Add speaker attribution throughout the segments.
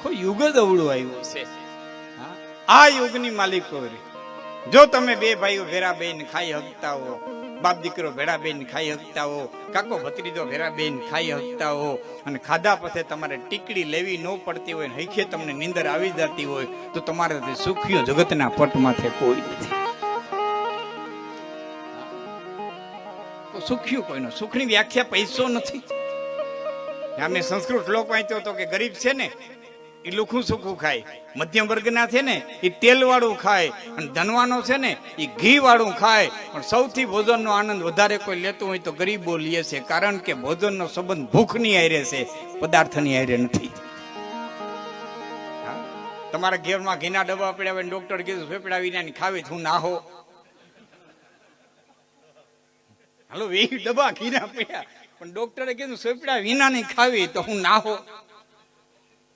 Speaker 1: આખો યુગ જ અવળું આવ્યો છે? આ યુગની માલિકો જો તમે બે ભાઈઓ ભેરા બેન ખાઈ હકતા હો, બાપ દીકરો ભેડા બેન ખાઈ હકતા હો, કાકો ભત્રીજો ભેરા બેન ખાઈ હકતા હો, અને ખાધા પછી તમારે ટીકડી લેવી ન પડતી હોય, હૈખે તમને નીંદર આવી જતી હોય, તો તમારે તે સુખીઓ જગતના પટમાંથી કોઈ નથી. સુખ્યું કોઈનો? સુખની વ્યાખ્યા પૈસો નથી. અમે સંસ્કૃત શ્લોક વાંચ્યો હતો કે ગરીબ છે ને એ લુખું સુખું ખાય. મધ્યમ વર્ગના છે ને એ તેલ વાળું ખાય, અને ધનવાનો છે ને એ ઘી વાળું ખાય. પણ સૌથી ભોજનનો આનંદ વધારે કોઈ લેતું હોય તો ગરીબો લે છે, કારણ કે ભોજનનો સંબંધ ભૂખની આયરે છે, પદાર્થની આયરે નથી? તમારા ઘેરમાં ઘીના ડબ્બા પડ્યા હોય ડોક્ટર કીધું, ફેફડા વિનાની ખાવી હું ના હો હાલો વી ડબ્બા ઘીના પડ્યા. પણ ડોક્ટરે કીધું, ફેફડા વિનાની ખાવી, તો હું ના હો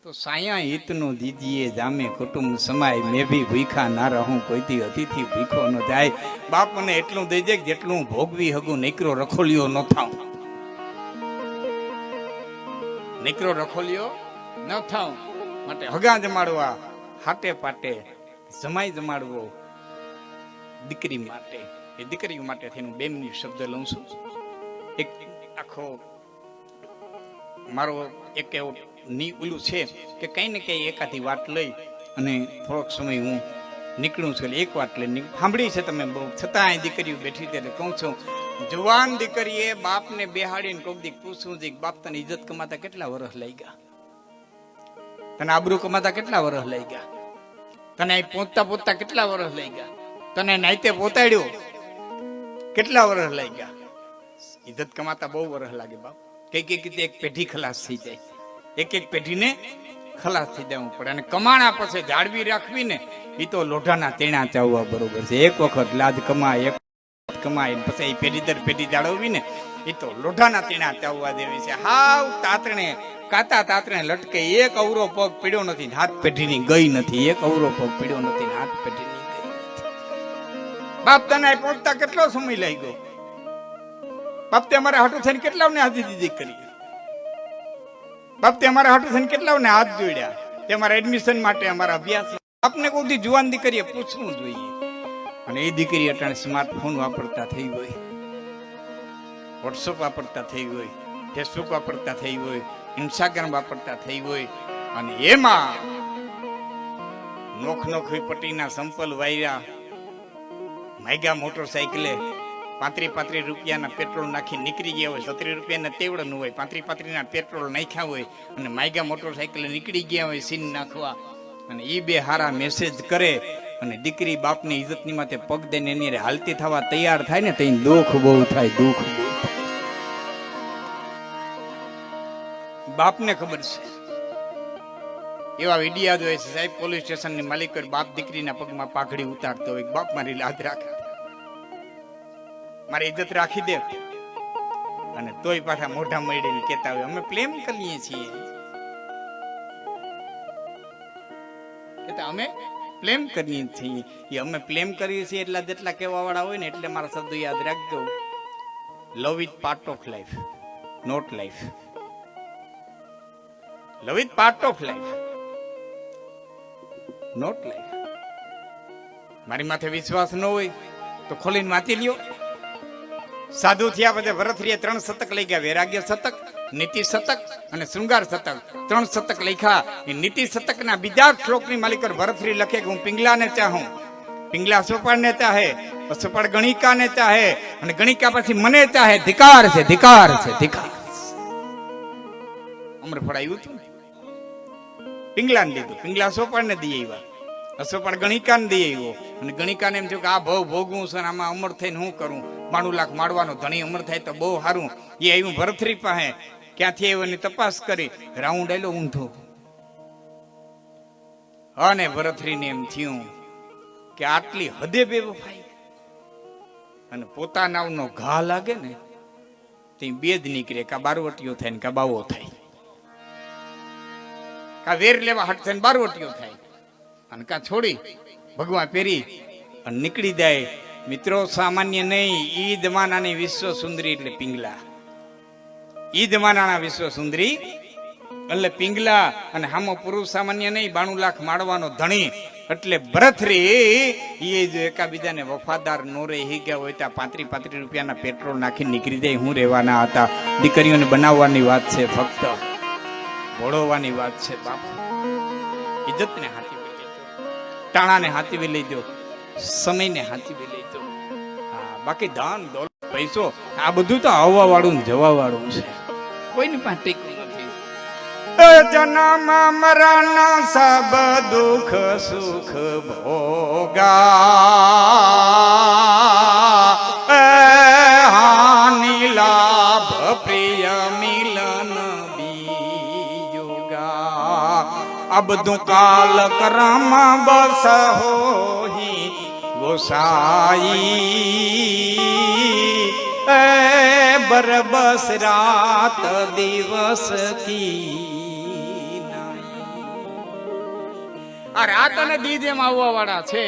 Speaker 1: તો સાયા હિતનું દીદીએ જામે કુટુંબ સમાય, મેં ભી ભૂખા ના રહું, કોઈથી અતિથિ ભૂખો ન જાય. બાપ મને એટલું દઈ દે જેટલું ભોગવી હગું, નીકરો રખોલિયો ન થાઉં. નીકરો રખોલિયો ન થાઉં. માટે હગા જમાડવા, હાટે પાટે, જમાઈ જમાડવો. દીકરી માટે, એ દીકરી માટે થઈને બેનની શબ્દ લઉં છું. એક આખો, મારો એક એવો ની ઓલું છે કે કંઈ ને કંઈ એકાદી વાત લઈ અને થોડોક સમય હું નીકળું છું. એક વાત લઈને સાંભળી છે તમે બહુ. છતાં દીકરીઓ બેઠી ત્યારે કહું છું, જુવાન દીકરીએ બાપને બેહાડીને કોક દી પૂછવું છે બાપ તને ઇજ્જત કમાતા કેટલા વર્ષ લઈ ગયા તને આબરૂ કમાતા કેટલા વર્ષ લઈ ગયા તને અહીં પહોંચતા પહોંચતા કેટલા વર્ષ લઈ ગયા તને નાઈતે પહોંચાડ્યો કેટલા વર્ષ લઈ ગયા ઇજ્જત કમાતા બહુ વર્ષ લાગે બાપ. કઈ કઈ એક પેઢી ખલાસ થઈ જાય. એક એક પેઢીને ખલાસ થઈ દેવું પડે અને કમાણા પાસે જાળવી રાખવી ને એ તો લોઢાના તેણા ચાવવા બરોબર છે. એક વખત લાજ કમાય, એક વખત કમાય પછી એ પેઢી દર પેઢી જાળવવી ને એ તો લોઢાના તેણા ચાવવા દેવી છે. હાવ તાતણે, કાતા તાતણે લટકે. એક અવરો પગ પીડ્યો નથી હાથ પેઢીની ગઈ નથી. એક અવરો પગ પીડ્યો નથી હાથ પેઢીની ગઈ નથી. બાપ તને પહોંચતા કેટલો સમય લઈ ગયો બાપ તે અમારે હાટુ થઈને કેટલાઓને હાજી દીધી કરી? બાપ તે અમારા હાટુ થઈને કેટલાઓને હાથ જોડ્યા? તે અમારા એડમિશન માટે અમારા અભ્યાસ આપને કોઈ જુવાન દીકરીએ પૂછવું જોઈએ. અને એ દીકરી અટાણે સ્માર્ટફોન વાપરતા થઈ ગઈ વોટ્સઅપ વાપરતા થઈ ગઈ ફેસબુક વાપરતા થઈ ગઈ ઇન્સ્ટાગ્રામ વાપરતા થઈ હોય. અને એમાં નોખ નોખ પટ્ટીના સંપલ વાયરા, માયગા મોટરસાયકલે પાંત્રી પાંત્રી રૂપિયાના પેટ્રોલ નાખી નીકળી ગયા હોય સત્રી રૂપિયાના તેવડનું હોય, પાંત્રી પાંત્રીના પેટ્રોલ નાખ્યા હોય અને માયગા મોટરસાયકલે નીકળી ગયા હોય સીન નાખવા. અને એ બે હારા મેસેજ કરે અને દીકરી બાપની ઇજ્જતની માથે પગ દઈને એની હાલતી થવા તૈયાર થાય ને તો દુઃખ બહુ થાય, દુઃખ બાપને ખબર છે. એવા વિડિયા જોઈએ સાહેબ, પોલીસ સ્ટેશનની માલિક બાપ દીકરીના પગમાં પાઘડી ઉતારતો હોય બાપ મારી લાદ રાખે. મારી ઇજ્જત રાખી દે. અને તોય પાછા મોઢા મળીને કહેતા હોય, અમે પ્રેમ કરીએ છીએ. કહેતા, અમે પ્રેમ કરીએ છીએ. એ અમે પ્રેમ કરીએ છીએ એટલા જેટલા કહેવા વાળા હોય ને એટલે મારા શબ્દ યાદ રાખજો. Love is part of life not life love is part of life not life મારી માથે વિશ્વાસ ન હોય તો ખોલીને વાંચી લ્યો. સાધુ થયા પછી ભરતરીએ ત્રણ શતક લઈ ગયા, વૈરાગ્ય શતક, નીતિ શતક અને શૃંગાર શતક. ત્રણ શતક લખ્યા. એ નીતિ શતકના બીજા શ્લોકની માલિકર ભરતરી લખે કે હું પિંગલાને ચાહું. પિંગલા સોપાળને ચાહે સોપાળ ગણિકાને ચાહે અને ગણિકા પછી મને ચાહે. ધિકાર છે ધિકાર છે, ધિકાર. અમર ફળાયું હતું ને? પિંગલાને દીધું પિંગલા સોપાળને દઈ આવ્યા અસોપાળ ગણિકાને દઈ આવ્યો અને ગણિકાને એમ થયું કે આ ભવ ભોગવું છે આમાં અમર થઈને હું કરું? બાણું લાખ માળવાનો ધણી અમર થાય તો બહુ સારું એ આવ્યું ભરથરી પાસે. ક્યાંથી આવ્યો તપાસ કરી. રાઉન્ડ આવેલો ઊંધો. અને ભરતરીને એમ થયું કે આટલી હદે બેવફાઈ અને પોતાના ઘા લાગે ને, તે બે નીકળે કા બારવટીઓ થાય ને કા બાવો થાય. કા વેર લેવા હટ થઈને બારવટીઓ થાય. અને કા છોડી, ભગવાન પહેરી અને નીકળી જાય. મિત્રો, સામાન્ય નહીં, ઈ જમાનાની વિશ્વ સુંદરી એટલે પિંગલા. ઈ જમાનાના વિશ્વ સુંદરી એટલે પિંગલા અને હામો પુરુષ સામાન્ય નહીં, બાણું લાખ માળવાનો ધણી એટલે ભરથરી એ જો એકાબીજાને વફાદાર નો રે હી ગયા હોય ત્યાં પાંત્રી પાંત્રી રૂપિયાના પેટ્રોલ નાખી નીકળી જાય, હું રહેવાના હતા. દીકરીઓને બનાવવાની વાત છે ફક્ત. ભોળવવાની વાત છે બાપ. ઇજ્જતને હાથી ટાણાને હાથી લઈ દો સમયને હાથી દો હા, બાકી ધન દોલત, પૈસો, આ બધું તો આવવા વાળું જવા વાળું છે. કોઈની પાસે ટેકવું નથી. જન્મ મરણ સબ દુઃખ, સુખ, ભોગા. હાનિ, લાભ, પ્રિય, મિલન બીયુગા આ બધું કાલ કરમ બસ હોહી ગોસાઈ એ બરબસ રાત દિવસથી આ રાત અને દી જેમ આવવા વાળા છે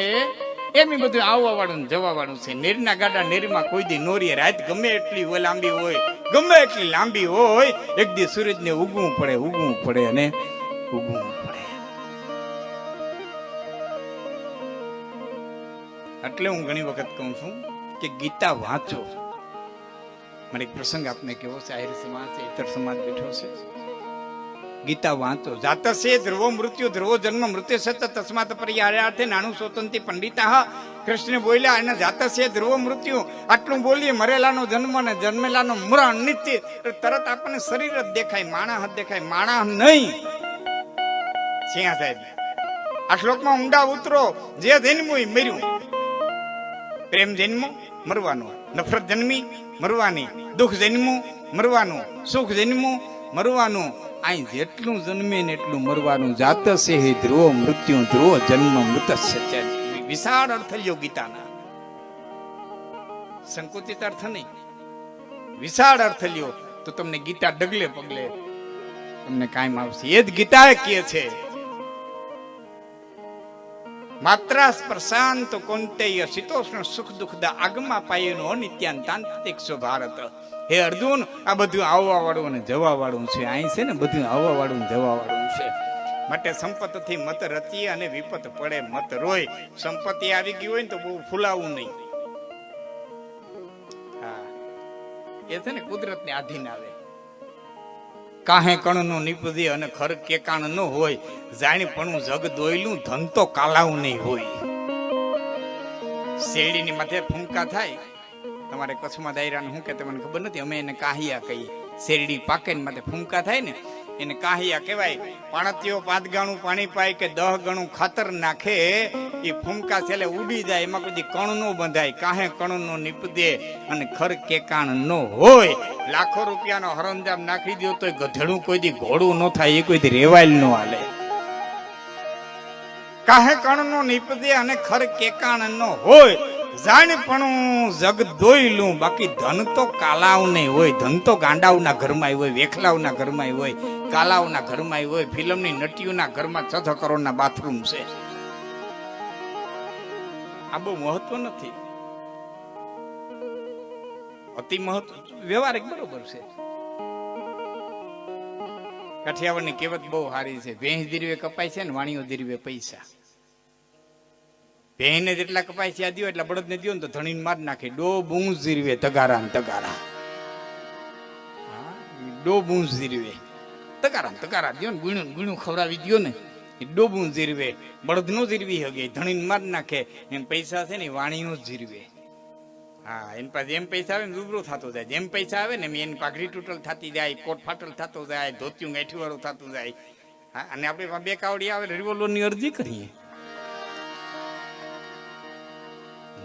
Speaker 1: એમ બધું આવવા વાળું જવા વાળું છે નીરના ગાડા નીરમાં કોઈ દી નોરીએ રાત ગમે એટલી હોય લાંબી હોય, ગમે એટલી લાંબી હોય, એક દી સૂરજને ઉગવું પડે ઉગવું પડે અને ઉગવું એટલે હું ઘણી વખત કહું છું કે ગીતા વાંચો. મારે એક પ્રસંગ આપને કેવો છે? આહિર સમાજ છે ઇતર સમાજ બેઠો છે. ગીતા વાંચો. જાતસ્ય ધ્રુવો મૃત્યુ, ધ્રુવો જન્મ, મૃત્યુ સત તસ્માત પર્યાયાર્થે નાનું સ્વતંત્રી પંડિતા. કૃષ્ણ બોલ્યા અને જાતસ્ય ધ્રુવો મૃત્યુ. આટલું બોલીએ, મરેલાનો જન્મ અને જન્મેલાનો મરણ નિત્ય એટલે તરત આપણને શરીર જ દેખાય માણસ જ દેખાય. માણસ નહીં. સિંહ સાહેબ, આ શ્લોકમાં ઊંડા ઉતરો. જે જન્મ્યું એ મર્યું. પ્રેમ જન્મો, મરવાનો. નફરત જન્મી, મરવાની. દુઃખ જન્મું, મરવાનું. સુખ જન્મું, મરવાનું. અહીં જેટલું જન્મે ને એટલું મરવાનું. જાતસે હે ધ્રુવ, મૃત્યુ ધ્રુવ, જન્મ મૃતસ્ય છે વિશાળ અર્થ લ્યો ગીતાના. સંકુચિત અર્થ નહીં. વિશાળ અર્થ લ્યો તો તમને ગીતા ડગલે પગલે તમને કાયમ આવશે. એ જ ગીતા કહે છે માત્ર પ્રશાંત કોંતેય શીતોષ્ણ સુખ દુઃખદા આગમા પાયેનો અનિત્યાંતાંતિક ભારત. હે અર્જુન, આ બધું આવવા વાળું અને જવા વાળું છે. અહીં છે ને બધું આવવા વાળું જવા વાળું છે. માટે સંપત્તિથી મત રચી અને વિપત પડે મત રોય. સંપત્તિ આવી ગઈ હોય ને તો બહુ ફૂલાવું નહીં. હા. એ છે ને કુદરતને આધીન આવે. કાહે કણનું નીપજે અને ખર કેકાણ ન હોય જાણી પણ જગ દોયલું, ધન તો કાલાવું નહીં હોય. શેરડીની માથે ફૂંકા થાય. તમારે કચ્છમાં દાયરાને શું કે તમને ખબર નથી? અમે એને કાહિયા કહીએ. શેરડી પાકે ને માટે ફૂંકા થાય ને, એને કાહિયા કહેવાય પાણતીઓ પાંચ ગણું પાણી પાય કે દહ ગણું ખાતર નાખે, એ ફૂંકા છેલ્લે ઉડી જાય, એમાં કોઈ કણ નો બંધાય, કાહે કણ નો નીપદે અને ખર કેકાણ ન હોય. લાખો રૂપિયાનો હરંજામ નાખી દો તો ગધેડું કોઈ દી ઘોડું ન થાય, એ કોઈ દી રેવાયલ નો હાલે. કાહે કણ નો નીપદે અને ખર કેકાણ ન હોય જાણપણું જગ દોયલું બાકી ધન તો કાલાવ નહીં હોય. ધન તો ગાંડાવના ઘરમાં હોય વેખલાવના ઘરમાં હોય કાલાવના ઘરમાં હોય, ફિલ્મની નટીઓના ઘરમાં છ કરોડના બાથરૂમ છે. આ બહુ મહત્વ નથી. અતિ મહત્વ. વ્યવહારિક બરોબર છે. કાઠિયાવાડની કહેવત બહુ સારી છે. ભેંસ દીરવે કપાય છે ને વાણીઓ દીરવે પૈસા. ભેંને જેટલા આ દિયો એટલા બળદને દિયો ને તો ધણીને માર નાખે. ડો બૂંસ જીરવે તગારા. ને તગારા ડો બૂંસ જીરવે તગારા ને તગારા, દિયો ને ગુણું ગુણું ખવડાવી દિયો ને. એ ડો બૂંસ જીરવે બળદ નો જીરવી હગે, ધણીને માર નાખે. એમ પૈસા છે ને વાણીનો જીરવે હા, એની પાસે જેમ પૈસા આવે ને રૂબરૂ થતો જાય. જેમ પૈસા આવે ને એની પાઘડી તૂટલ થતી જાય, કોટ ફાટલ થતો જાય, ધોતિયું ગાંઠી વાળું થતું જાય. હા, અને આપણે બે કાવડી આવે રિવોલ્વરની અરજી કરીએ.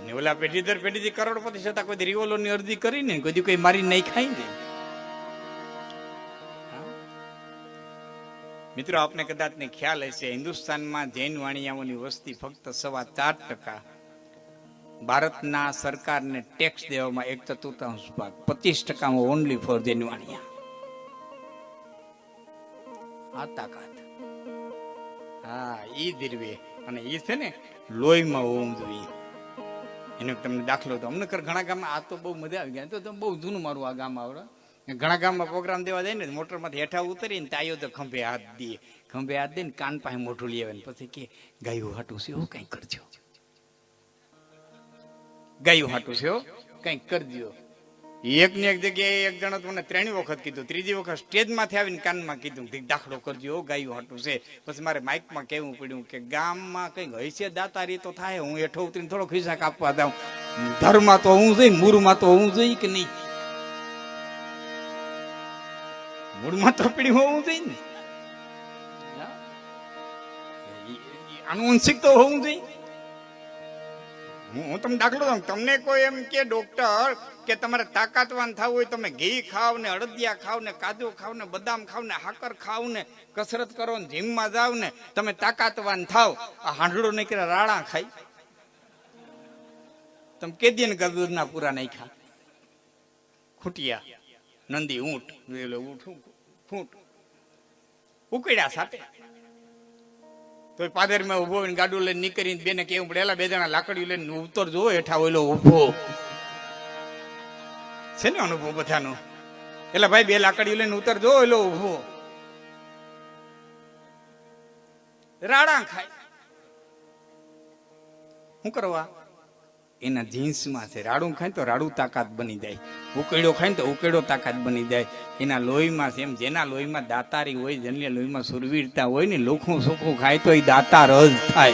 Speaker 1: ને ઓલા પેઢી દર પેઢીથી કરોડપતિ છતાં કોઈ રિવોલ્વરની અરજી કરીને કોઈ કોઈ મારી નહીં ખાઈ ને? મિત્રો, આપને કદાચ ને ખ્યાલ હશે, હિન્દુસ્તાનમાં જૈન વાણિયાઓની વસ્તી ફક્ત સવા ચાર ટકા. ભારતના સરકારને ટેક્સ દેવામાં એક ચતુર્થાંશ ભાગ, પચીસ ટકામાં ઓનલી ફોર જૈન વાણિયા. આ તાકાત. હા, ઈ દીરવે અને ઈ છે ને, લોહીમાં હોવું જોઈએ એનો તમને દાખલો તો અમને ઘણા ગામમાં આ તો બહુ મજા આવી ગયા તો બહુ જૂનું મારું આ ગામ આવડે. ઘણા ગામમાં પ્રોગ્રામ દેવા જાય ને મોટરમાંથી હેઠા ઉતરીને તાયો તો ખંભે હાથ દે. ખંભે હાથ દે ને કાન પાસે મોઢું લઈ આવે પછી કે, ગાયું હાટું છે એવું કંઈક કરજો. ગાયું હાટું છે કંઈક કરજો. એક ને એક જગ્યાએ એક જણો મને ત્રણ વખત કીધું. ત્રીજી વખત સ્ટેજમાંથી આવીને કાનમાં કીધું કે દાખલો કરજો ગાયું હાટું છે. પછી મારે માઇકમાં કહેવું પડ્યું કે ગામમાં કંઈક હૈસે દાતારી તો થાય હું હેઠો ઉતરીને થોડો ખિસ્સા કાપવા દઉં ધર્મમાં તો હું જોઈ મૂળમાં તો હું જોઈ કે નહીં. મૂળમાં તો પીડી હોવું જોઈએ ને. આનુવંશિક તો હોવું જોઈએ. હું તમને દાખલો દઉં. તમને કોઈ એમ કે ડોક્ટર કે તમારે તાકાતવાન થવું હોય તમે ઘી ખાવ ને અડદિયા ખાવ ને કાજુ ખાવ ને બદામ ખાવ ને હાકર ખાવ ને કસરત કરો ને જીમમાં જાવ ને તમે તાકાતવાન થાવ. આ હાંડળો નીકળે રાણા ખાઈ. તમે કેદી ને ગદુરના પૂરા નહીં ખા ખૂટિયા, નંદી ઊંટ એટલે ઊંટ? ફૂંટ ઉકળ્યા સાથે. તો પાદરમાં ઊભો હોય ગાડું લઈને નીકળીને બેને કેવું પડે, એલા, બે જણા લાકડી લઈને ઉતર ઉતરજો હેઠા ઓલો ઊભો છે ને અનુભવ બધાનો? એટલે ભાઈ, બે લાકડી લઈને ઉતરજો ઓલો ઊભો રાડા ખાય. શું કરવા? એના જીન્સમાં છે. રાડું ખાય તો રાડું તાકાત બની જાય. ઉકેડો ખાય તો ઉકેડો તાકાત બની જાય. એના લોહીમાં છે એમ, જેના લોહીમાં દાતારી હોય, જેની લોહીમાં સુરવીરતા હોય ને, લોખું સુખું ખાય તો એ દાતાર જ થાય.